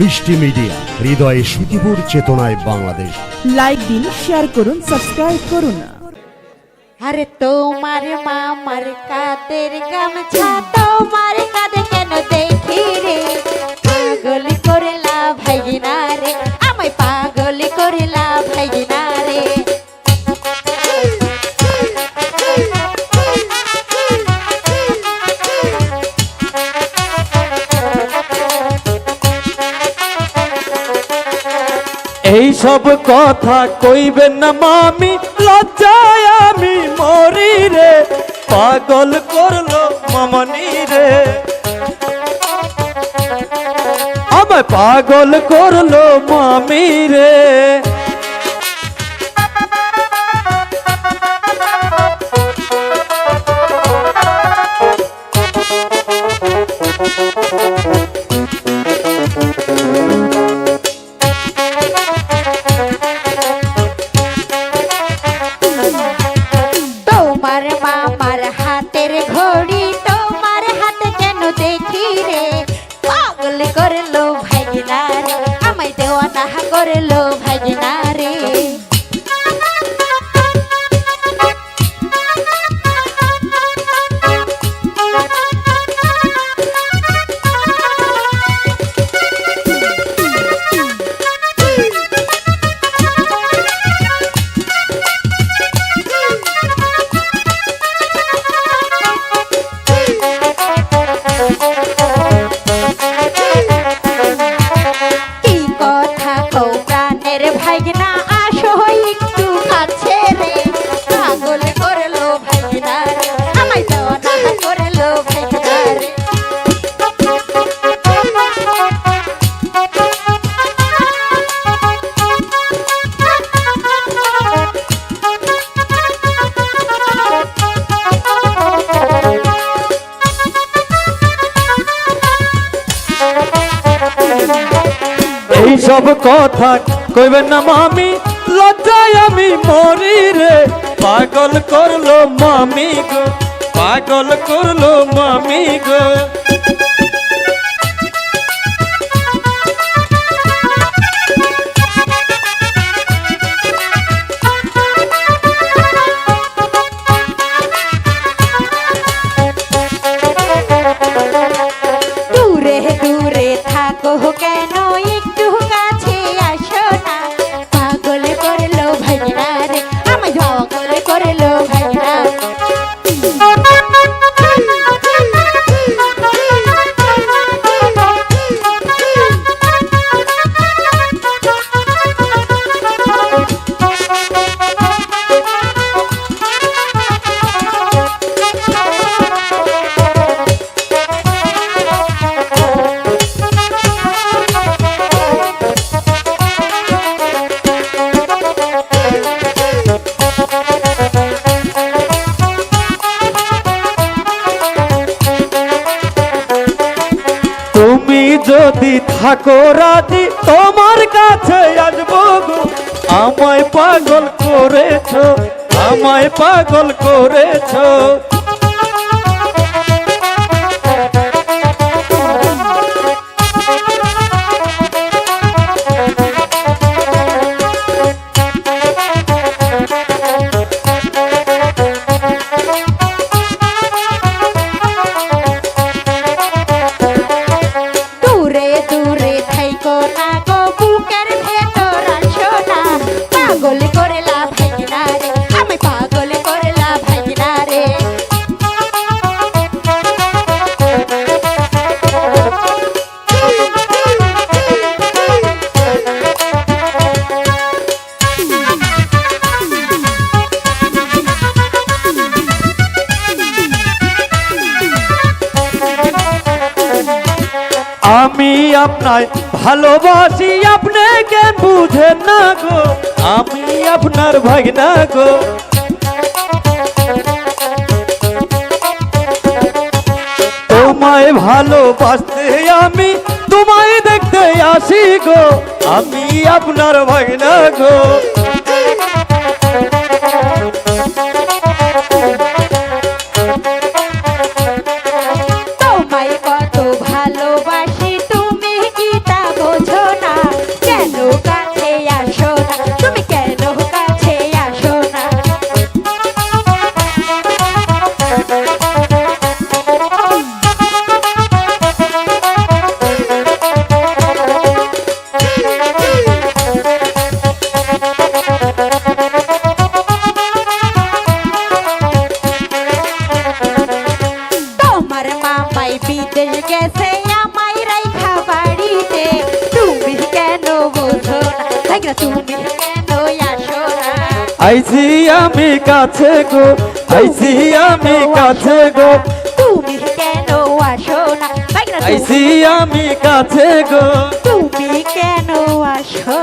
মিষ্টি মিডিয়া হৃদয়ে সুখীপুর চেতনায় বাংলাদেশ। লাইক দিন শেয়ার করুন সাবস্ক্রাইব করুন। আরে তোমার মামার কাদের গামছা এই সব কথা কইবেন না মামি, লজ্জায় আমি মরি রে, পাগল করল মামনি রে। আমায় পাগল করল মামি রে। দেওয়ানা করল এই সব কথা কইবেন না মামি, লজ্জায় আমি মরি রে। পাগল করল মামি গো, পাগল করল মামি গো। যদি থাকো রাজি তোমার কাছে আসব গো আমায় পাগল করেছ আমায় পাগল করেছ। আমি আপনার ভালোবাসি আপনি কেন বুঝেন না গো। আমি আপনার ভাগনা গো। তোমায় ভালোবাসতে আমি, তোমায় দেখতে আসি গো। আমি আপনার ভাগনা গো। আইজি আমি কাছে গো আইজি আমি কাছে গো। তুমি কেন আসো না? আইজি আমি কাছে গো। তুমি কেন আসো